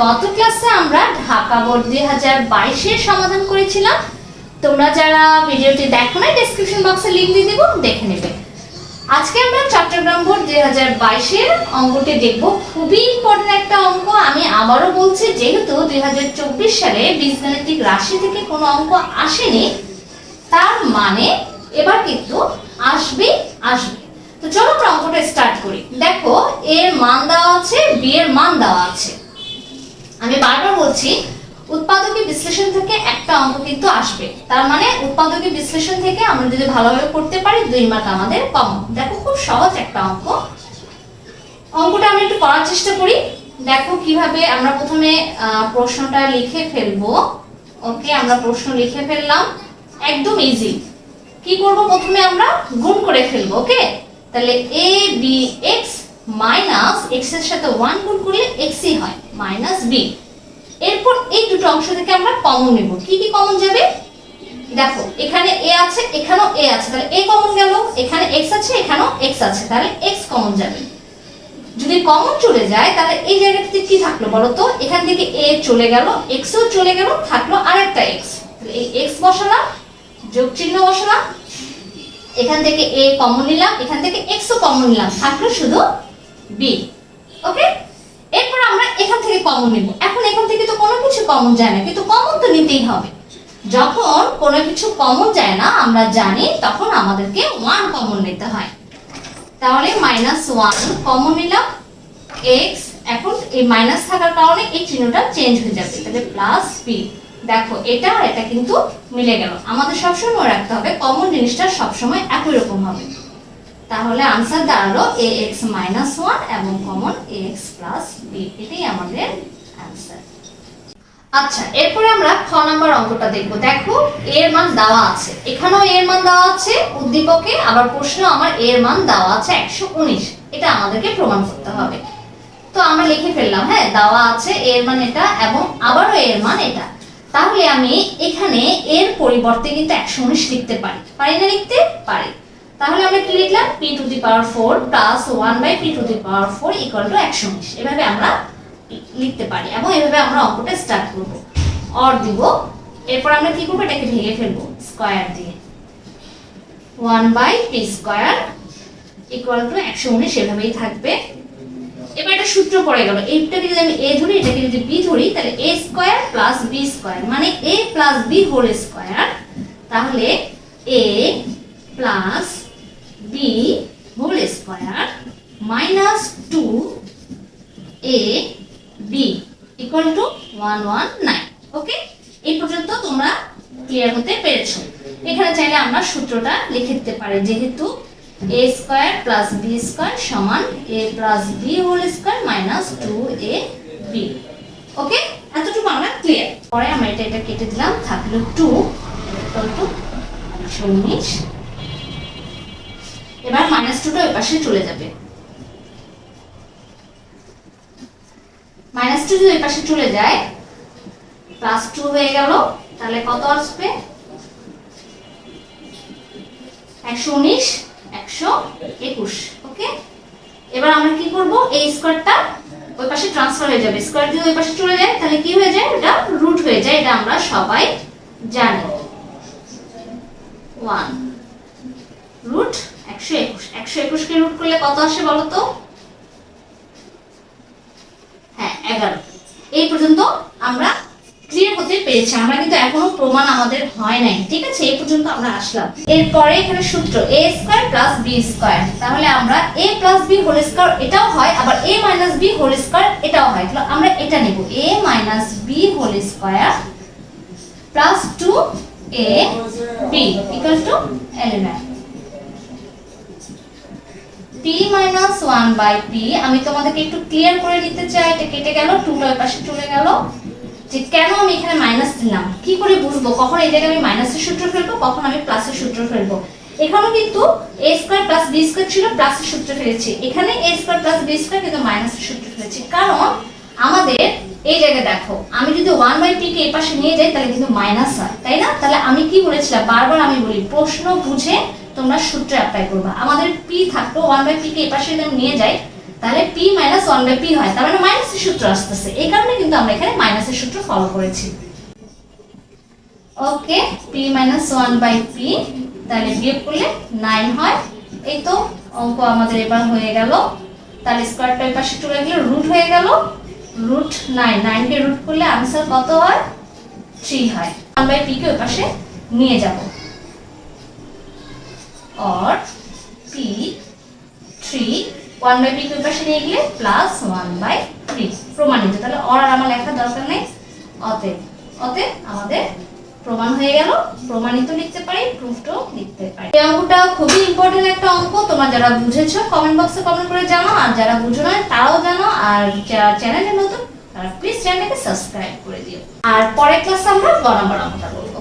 গত ক্লাসে আমরা ঢাকা বোর্ড দুই হাজার বাইশের সমাধান করেছিলাম। তোমরা যারা ভিডিওটি দেখো না ডেসক্রিপশন বক্সে লিঙ্ক দিয়ে দেবো, দেখে নেবে। আজকে আমরা চট্টগ্রাম বোর্ড দুই হাজার বাইশের অঙ্কটি দেখব। খুবই ইম্পর্টেন্ট একটা অঙ্ক। আমি আবারও বলছি, যেহেতু দুই হাজার চব্বিশ সালে বীজগাণিতিক রাশি থেকে কোনো অঙ্ক আসেনি, তার মানে এবার কিন্তু আসবে আসবে। তো চলো আমরা অঙ্কটা স্টার্ট করি। দেখো, এর মান দেওয়া আছে বি এর মান দেওয়া আছে। আমি বারবার বলছি উৎপাদকের বিশ্লেষণ থেকে একটা অঙ্ক কিন্তু আসবে। তার মানে উৎপাদকের বিশ্লেষণ থেকে আমরা যদি ভালোভাবে করতে পারি, দুই মার্ক আমাদের কম দেখো খুব সহজ একটা অঙ্ক। অঙ্কটা আমরা একটু করার চেষ্টা করি। দেখো কীভাবে আমরা প্রথমে প্রশ্নটা লিখে ফেলব। ওকে, আমরা প্রশ্ন লিখে ফেললাম। একদম ইজি কি করব প্রথমে আমরা? গুণ করে ফেলব, ওকে? তাহলে এ বি এক্স মাইনাস এক্সের সাথে ওয়ান গুণ করলে এক্সই হয়, মাইনাস বি এরপর এই দুটো অংশ থেকে আমরা কমন নেব। কি কি কমন যাবে? দেখো, এখানে এ আছে, এখানেও এ আছে। তাহলে এ কমন গেল, এখানে এক্স আছে, এখানেও এক্স আছে। তাহলে এক্স কমন যাবে। যদি কমন চলে যায়, তাহলে এই জায়গাটাতে কি থাকল বলো তো? এখান থেকে এ চলে গেল এক্সও চলে গেল, থাকল আরেকটা এক্স তাহলে এই এক্স বসালাম, যোগ চিহ্ন বসালাম। এখান থেকে এ কমন নিলাম, এখান থেকে এক্সও কমন নিলাম। থাকল শুধু বি ওকে এরপর আমরা এখান থেকে কমন নিব। এখন এখান থেকে তো কোনো কিছু কমন যায় না, কিন্তু কমন তো নিতেই হবে। যখন কোনো কিছু কমন যায় না, আমরা জানি, তখন আমাদেরকে ওয়ান কমন নিতে হয়। তাহলে মাইনাস ওয়ান কমন নিলাম এক্স এখন এই মাইনাস থাকার কারণে এই চিহ্নটা চেঞ্জ হয়ে যাবে। তাহলে প্লাস বি দেখো, এটা এটা কিন্তু মিলে গেল। আমাদের সবসময় রাখতে হবে কমন জিনিসটা সবসময় একই রকম হবে। তাহলে আনসার দাঁড়াল এ এক্স মাইনাস ওয়ান এবং common A X plus B এটাই আমাদের আনসার আচ্ছা এরপরে আমরা খ নাম্বার অঙ্কটা দেখব। দেখো এর মান দেওয়া আছে। এখানেও এর মান দেওয়া আছে, উদ্দীপকে। আবার প্রশ্ন, আমার এর মান দেওয়া আছে একশো উনিশ। এটা আমাদেরকে প্রমাণ করতে হবে। তো আমরা লিখে ফেললাম হ্যাঁ দেওয়া আছে এর মান এটা এবং আবারও এর মান এটা। তাহলে আমি এখানে এর পরিবর্তে কিন্তু একশো উনিশ লিখতে পারি। পারি না লিখতে? পারি। তাহলে আমরা কি লিখলাম? P to the power four plus one by P to the power four equal to একশো উনিশ এভাবে আমরা লিখতে পারি এবং এভাবে আমরা অঙ্কটা স্টার্ট করব। অর দিব। এরপর আমরা কি করব? এটাকে ভেঙে ফেলব। স্কোয়ার দিয়ে। One by P square equal to একশো উনিশ এভাবেই থাকবে। এবার একটা সূত্র পড়ে গেল। এইটাকে যদি আমি এ ধরি, এটাকে যদি বি ধরি, তাহলে A square plus B square মানে A plus B whole square তাহলে A plus B whole square minus two A B equal to one one nine okay এই পর্যন্ত তোমরা ক্লিয়ার হতে পেরেছ। এখানে চাইলে আমরা সূত্রটা লিখে দিতে পারি। যেহেতু A square plus B square সমান A plus B whole square minus two A B okay এতটুকু আমরা ক্লিয়ার পরে আমরা এটা এটা কেটে দিলাম। থাকল টু টু একশো উনিশ এবার মাইনাস টুটা ওই পাশে চলে যাবে। মাইনাস টু যদি ওই পাশে চলে যায় প্লাস টু হয়ে গেল, তাহলে কত আসবে? একশো উনিশ, একশো একুশ ওকে এবার আমরা কি করব? এই স্কোয়ারটা ওই পাশে ট্রান্সফার হয়ে যাবে। স্কোয়ার যদি ওই পাশে চলে যায়, তাহলে কি হয়ে যায়? এটা রুট হয়ে যায়, এটা আমরা সবাই জানি। ওয়ান রুট একশো একুশ। একশো রুট করলে কত আসে বলো তো? হ্যাঁ এগারো। এই পর্যন্ত আমরা ক্লিয়ার হতে পেরেছি। আমরা কিন্তু এখনও প্রমাণ আমাদের হয় নাই। ঠিক আছে? এই পর্যন্ত আমরা আসলাম। এরপরে এখানে সূত্র A square plus B square তাহলে আমরা A plus B whole square এটাও হয়, আবার A minus B whole square এটাও হয়। তাহলে আমরা এটা নেব। A minus B whole square plus two A B equal to eleven P minus one by P আমি তোমাদেরকে একটু ক্লিয়ার করে দিতে চাই, এটা কেটে গেল টুটা ওই পাশে চলে গেল। যে কেন আমি এখানে মাইনাস দিলাম? কি করে বুঝব? কখন এই জায়গায় আমি মাইনাসের সূত্র ফেলব? কখন আমি প্লাসের সূত্র ফেলব? এখানেও কিন্তু A square plus B square ছিল প্লাসের সূত্র ফেলেছি। এখানে A square plus B square কিন্তু মাইনাসের সূত্র ফেলেছি। কারণ আমাদের এই জায়গায় দেখো, আমি যদি ওয়ান বাই কে এই পাশে নিয়ে যাই, তাহলে কিন্তু মাইনাস হয়, তাই না? তাহলে আমি কি বলেছিলাম? বারবার আমি বলি, প্রশ্ন বুঝে তোমরা সূত্র অ্যাপ্লাই করবা। আমাদের পি থাকতো ওয়ান বাই পি কে এই পাশে যদি নিয়ে যাই, তাহলে P minus one by P হয়। তার মানে মাইনাসের সূত্র আসতেছে। এই কারণে কিন্তু আমরা এখানে মাইনাসের সূত্র ফলো করেছি। Okay P minus one by P তাহলে বিয়োগ করলে নাইন হয়। এই তো অঙ্ক আমাদের এবার হয়ে গেল। তাহলে স্কোয়ারটা ওই পাশে চলে গেলে রুট হয়ে গেল। রুট নাইন নাইনকে রুট করলে আনসার কত হয়? থ্রি হয়। ওয়ান বাই পি কে ওই পাশে নিয়ে যাব। Or P three one by P কে ওই পাশে নিয়ে গেলে প্লাস ওয়ান বাই থ্রি প্রমাণিত তাহলে অর আর আমার লেখার দরকার নেই। অতএব অতএব আমাদের প্রমাণ হয়ে গেল। প্রমাণিত লিখতে পারি প্রুফটাও লিখতে পারি। এই অঙ্কটা খুবই ইম্পর্টেন্ট একটা অঙ্ক। তোমরা যারা বুঝেছ কমেন্ট বক্সে কমেন্ট করে জানো। আর যারা বুঝো না, তারাও জানো। আর যারা চ্যানেলে নতুন, তারা প্লিজ চ্যানেলটাকে সাবস্ক্রাইব করে দিও। আর পরের ক্লাসে আমরা অঙ্কটা করব।